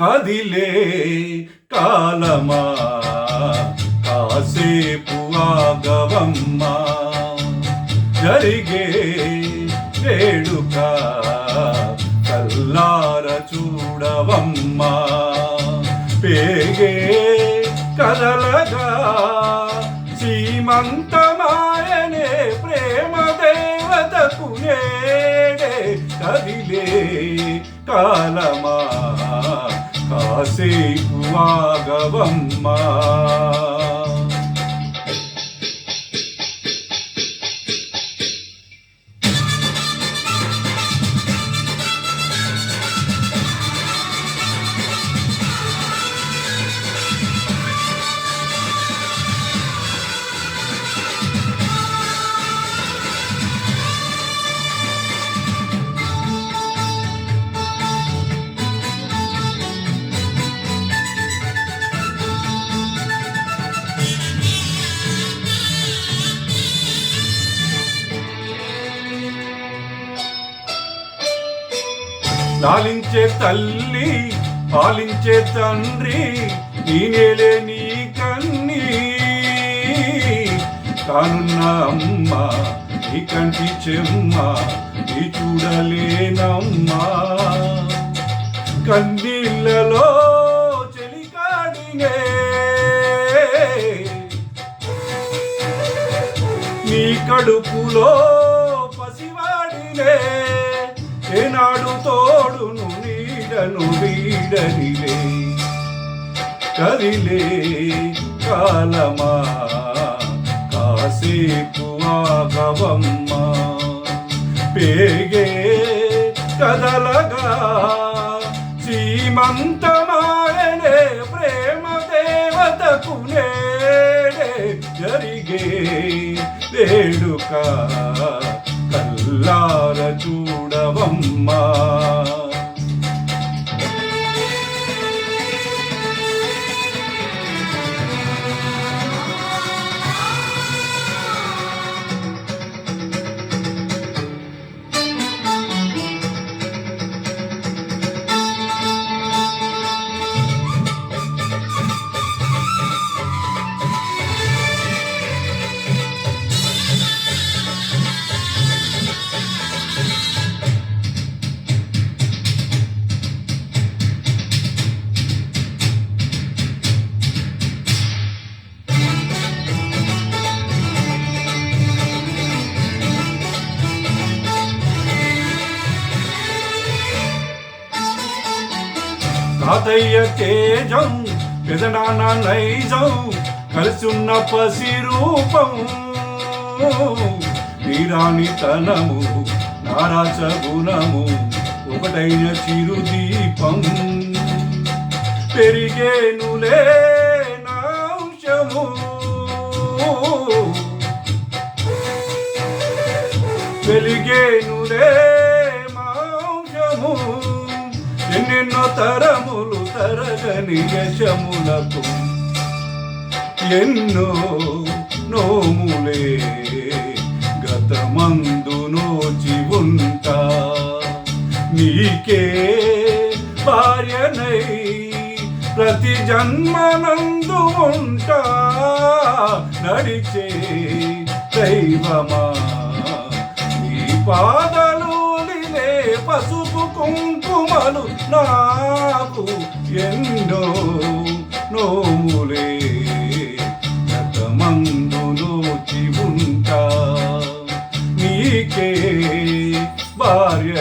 కదిలే కాలమా? కాసేపు ఆగవమ్మ? జరిగే వేడుక కల్లార చూడవమ్మ? పేగే కదలగా సీమంతమాయనే ప్రేమ దేవతకు నేడే కదిలే కాలమా? కాసేపు లాలించే తల్లి పాలించే తండ్రి నేనేలే నీ కన్ని కానున్న అమ్మ నీ కంటి చెమ్మ నీ చూడలేనమ్మా. కన్నీళ్ళలో చెలికాడినే. నీ కడుపులో పసివాడినే. ఏనాడు తోడును నీడను వీడనిలే కదిలే కాలమా కాసేపు ఆగవమ్మ. పేగే కదలగా సీమంతమాడనే ప్రేమ దేవతకు నేడే జరిగే వేడుక కల్లార చూడవమ్మా తాతయ్య తేజం పెదనాన్న నైజం కలిసున్న పసి రూపం నీరానితనము నారాచ గుణము ఒకటైన చిరుదీపం. పెరిగేనులే నాంశము. వెలిగేనులే ఎన్నెన్నో తరములు తరగని యశములకు ఎన్నో నోములే గతమందు నోచి ఉంటా నీకే భార్యనై ప్రతి జన్మనందు ఉంటా. నడిచే దైవమా నీ పాదలు పశు కుంకుమలు నాకు ఎన్నో నోములే. గతమందులోచి ఉంటా నీకే భార్య